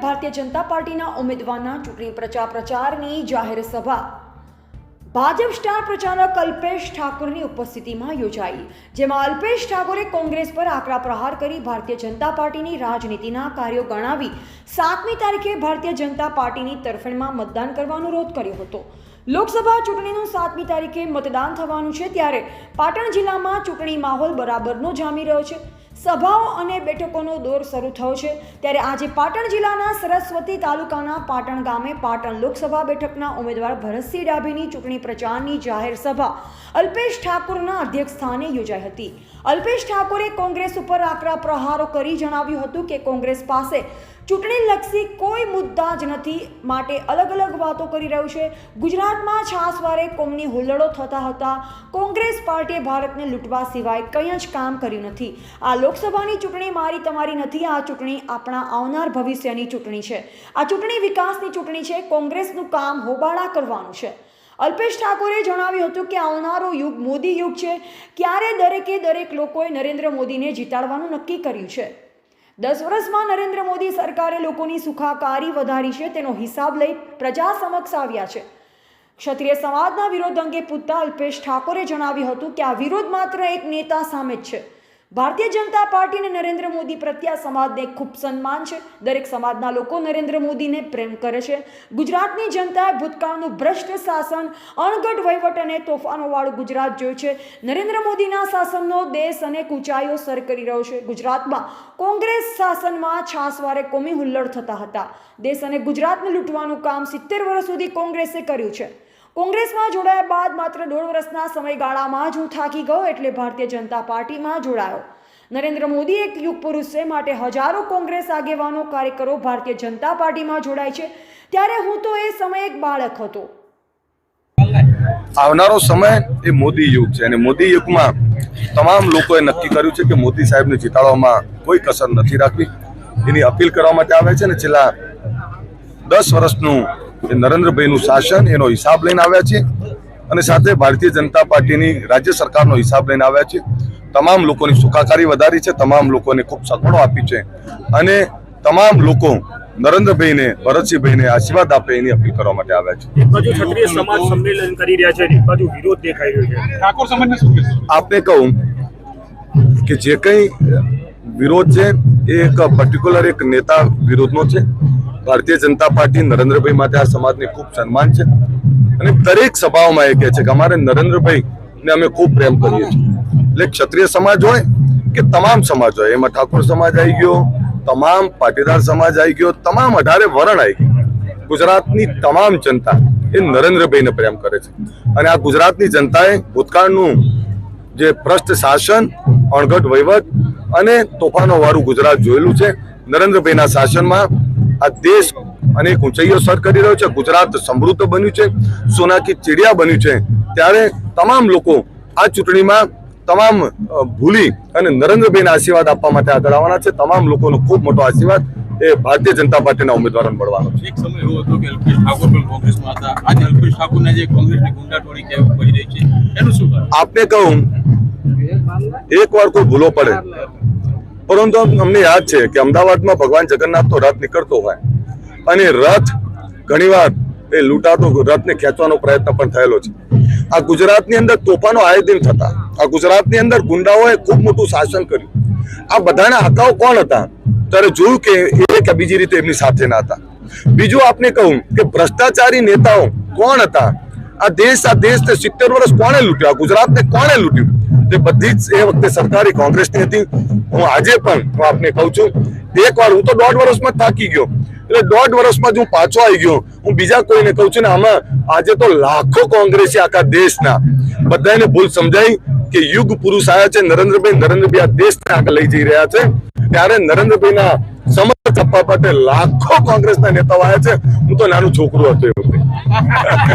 પાર્ટીના ઉમેદવારના ચૂંટણી પ્રચાર પ્રચારની જાહેર સભા. ભાજપ સ્ટાર પ્રચારક અલ્પેશ ઠાકોરની ઉપસ્થિતિમાં યોજાઈ, જેમાં અલ્પેશ ઠાકોરે કોંગ્રેસ પર આકરા પ્રહાર કરી ભારતીય જનતા પાર્ટીની રાજનીતિના કાર્યો ગણાવી સાતમી તારીખે ભારતીય જનતા પાર્ટીની તરફેણમાં મતદાન કરવાનો અનુરોધ કર્યો હતો. લોકસભા ચૂંટણીનું સાતમી તારીખે મતદાન થવાનું છે ત્યારે પાટણ જિલ્લામાં ચૂંટણી માહોલ બરાબરનો જામી રહ્યો છે. સભાઓ અને બેઠકોનો દોર શરૂ થયો છે. ત્યારે આજે પાટણ જિલ્લાના સરસ્વતી તાલુકાના પાટણ ગામે પાટણ લોકસભા બેઠકના ઉમેદવાર ભરતસિંહ ડાભીની ચૂંટણી પ્રચારની જાહેર સભા અલ્પેશ ઠાકોરના અધ્યક્ષસ્થાને યોજાઈ હતી. અલ્પેશ ઠાકોરે કોંગ્રેસ ઉપર આકરા પ્રહારો કરી જણાવ્યું હતું કે કોંગ્રેસ પાસે ચૂંટણીલક્ષી કોઈ મુદ્દા જ નથી માટે અલગ અલગ વાતો કરી રહ્યું છે. ગુજરાતમાં છાસવારે કોમની હુલ્લડો થતા હતા. કોંગ્રેસ પાર્ટીએ ભારતને લૂંટવા સિવાય કંઈ જ કામ કર્યું નથી. આ લોકસભાની ચૂંટણી મારી તમારી નથી, આ ચૂંટણી આપણા આવનાર ભવિષ્યની ચૂંટણી છે. આ ચૂંટણી વિકાસની ચૂંટણી છે, કોંગ્રેસનું કામ હોબાળા કરવાનું છે. અલ્પેશ ઠાકોરે જણાવ્યું હતું કે આવનારો યુગ મોદી યુગ છે, ક્યારે દરેકે દરેક લોકોએ નરેન્દ્ર મોદીને જીતાડવાનું નક્કી કર્યું છે. દસ વર્ષમાં નરેન્દ્ર મોદી સરકારે લોકોની સુખાકારી વધારી છે, તેનો હિસાબ લઈ પ્રજા સમક્ષ આવ્યા છે. ક્ષત્રિય સમાજના વિરોધ અંગે પૂછતા અલ્પેશ ઠાકોરે જણાવ્યું હતું કે આ વિરોધ માત્ર એક નેતા સામે જ છે. ભારતીય જનતા પાર્ટી અને નરેન્દ્ર મોદી પ્રત્યે સમાજને ખૂબ સન્માન છે. દરેક સમાજના લોકો નરેન્દ્ર મોદીને પ્રેમ કરે છે. ગુજરાતની જનતાએ ભૂતકાળનું ભ્રષ્ટ શાસન, અણઘડ વહીવટ અને તોફાનોવાળું ગુજરાત જોયું છે. નરેન્દ્ર મોદીના શાસનનો દેશ અનેક ઊંચાઈઓ સર કરી રહ્યો છે. ગુજરાતમાં કોંગ્રેસ શાસનમાં છાસવારે કોમી હુલ્લડ થતા હતા. દેશ અને ગુજરાતને લૂંટવાનું કામ સિત્તેર વર્ષ સુધી કોંગ્રેસે કર્યું છે. કોંગ્રેસમાં જોડાયા બાદ માત્ર દોઢ વર્ષના સમયગાળામાં જ હું થાકી ગયો એટલે ભારતીય જનતા પાર્ટીમાં જોડાયો. નરેન્દ્ર મોદી એક યુગ પુરુષ છે માટે હજારો કોંગ્રેસ આગેવાનો, કાર્યકરો ભારતીય જનતા પાર્ટીમાં જોડાય છે. ત્યારે હું તો એ સમયે એક બાળક હતો. આવનારો સમય એ મોદી યુગ છે અને મોદી યુગમાં તમામ લોકોએ નક્કી કર્યું છે કે મોદી સાહેબને જીતાડવામાં કોઈ કસર નથી રાખવી. એની અપીલ કરવા માટે આવે છે ને છેલ્લા દસ વર્ષનું એ નરેન્દ્રભાઈનું શાસન એનો હિસાબ લઈને આવ્યા છે. અને સાથે ભારતીય જનતા પાર્ટીની રાજ્ય સરકારનો હિસાબ લઈને આવ્યા છે. તમામ લોકોની સુખાકારી વધારી છે તમામ લોકોને ખૂબ સગવડો આપી છે. અને તમામ લોકો નરેન્દ્રભાઈને ભરતસિંહભાઈને આશીર્વાદ આપે એની અપીલ કરવા માટે આવ્યા છે. એક બાજુ ક્ષત્રિય સમાજ સંમેલન કરી રહ્યા છે એક બાજુ વિરોધ દેખાઈ રહ્યો છે. ઠાકોર સમાજને શું આપને કહું કે જે કંઈ વિરોધ છે એ એક પર્ટિક્યુલર એક નેતા વિરોધનો છે. ભારતીય જનતા પાર્ટી નરેન્દ્રભાઈ માટે આ સમાજને ખૂબ સન્માન છે. અને દરેક સભાઓમાં એ કહે છે કે અમારે નરેન્દ્રભાઈ ને અમે ખૂબ પ્રેમ કરીએ છીએ. એટલે ક્ષત્રિય સમાજ હોય કે તમામ સમાજ હોય, એમાં ઠાકોર સમાજ આવી ગયો, તમામ પાટીદાર સમાજ આવી ગયો, તમામ અઢારે વરણ આવી ગયું. ગુજરાતની તમામ જનતા એ નરેન્દ્રભાઈને પ્રેમ કરે છે. અને આ ગુજરાતની જનતાએ ભૂતકાળનું જે ભ્રષ્ટ શાસન, અણઘટ વહીવટ અને તોફાનો વાળું ગુજરાત જોયેલું છે. નરેન્દ્રભાઈના શાસનમાં આ દેશ અનેક ઊંચાઈઓ સર કરી રહ્યો છે. ગુજરાત સમૃદ્ધ બન્યું છે. સોનાકી ચીડિયા બન્યું છે. ત્યારે તમામ લોકો આ ચૂંટણીમાં તમામ ભૂલી અને નરેન્દ્રભાઈને આશીર્વાદ આપવા માટે આગળ આવવાના છે. તમામ લોકોનો ખૂબ મોટો આશીર્વાદ એ ભારતીય જનતા પાર્ટીના ઉમેદવારોને મળવાનો છે. એક સમય એવો હતો કે અલ્પેશ ઠાકોર પણ કોંગ્રેસમાં હતા. આજે અલ્પેશ ઠાકોરને જે કોંગ્રેસની ગુંડાટોળી કહેવી પડી રહી છે. એનું શું આપને કહું એક વાર કોઈ ભૂલો પડે પરંતુ અમને યાદ છે કે અમદાવાદમાં ભગવાન જગન્નાથનો રથ નીકળતો હોય અને રથ ઘણીવાર એ લૂંટાતો રથને ખેંચવાનો પ્રયત્ન પણ થયેલો છે. આ ગુજરાતની અંદર તોફાનો આયોજન થતા, આ ગુજરાતની અંદર ગુંડાઓએ ખૂબ મોટું શાસન કર્યું. આ બધાના હકાઓ કોણ હતા? ત્યારે જોયું કે એ કે બીજી રીતે એમની સાથે ના હતા. બીજું આપને કહું કે ભ્રષ્ટાચારી નેતાઓ કોણ હતા? આ દેશ, આ દેશને સિત્તેર વર્ષ કોણે લૂંટ્યો? આ ગુજરાતને કોણે લૂંટ્યું? તે બધી જ એ વખતે સરકારી કોંગ્રેસની હતી. હું આજે પણ હું આપને કહું છું એક વાર હું તો દોઢ વર્ષમાં થાકી ગયો. એટલે દોઢ વર્ષમાં જ હું પાછો આવી ગયો. હું બીજા કોઈને કહું છું ને, આમાં આજે તો લાખો કોંગ્રેસી આખા દેશના બધાને ભૂલ સમજાઈ કે યુગ પુરુષ આવ્યા છે, નરેન્દ્રભાઈ નરેન્દ્રભાઈ આ દેશને આગળ લઈ જઈ રહ્યા છે. ત્યારે નરેન્દ્રભાઈના સમર્થ આપવા માટે લાખો કોંગ્રેસના નેતાઓ આવ્યા છે. હું તો નાનું છોકરું હતો એ વખતે.